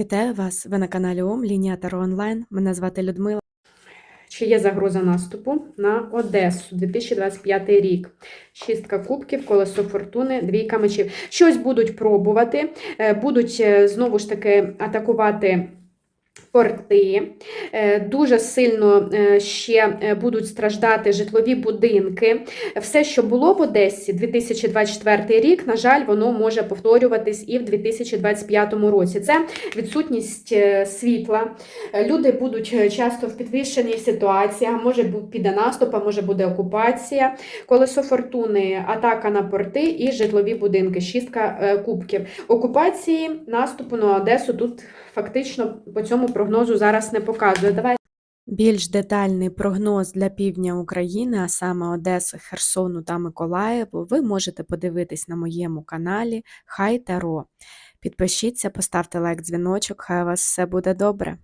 Вітаю вас! Ви на каналі ОМ Лінія Таро Онлайн. Мене звати Людмила. Чи є загроза наступу на Одесу 2025 рік? Шістка кубків, колесо фортуни, двійка мечів. Щось будуть пробувати, е, будуть е, знову ж таки атакувати. Порти Е, дуже сильно е, ще е, будуть страждати житлові будинки. Все, що було в Одесі 2024 рік, на жаль, воно може повторюватись і в 2025 році. Це відсутність світла. Люди будуть часто в підвищеній ситуації, може піде наступ, а може буде окупація. Колесо фортуни, атака на порти і житлові будинки. Шістка кубків. Окупації наступу на Одесу тут фактично по цьому прогнозу зараз не показує. Давай Більш детальний прогноз для півдня України, а саме Одеси, Херсону та Миколаєву, ви можете подивитись на моєму каналі Хай Таро. Підпишіться, поставте лайк, дзвіночок, хай у вас все буде добре.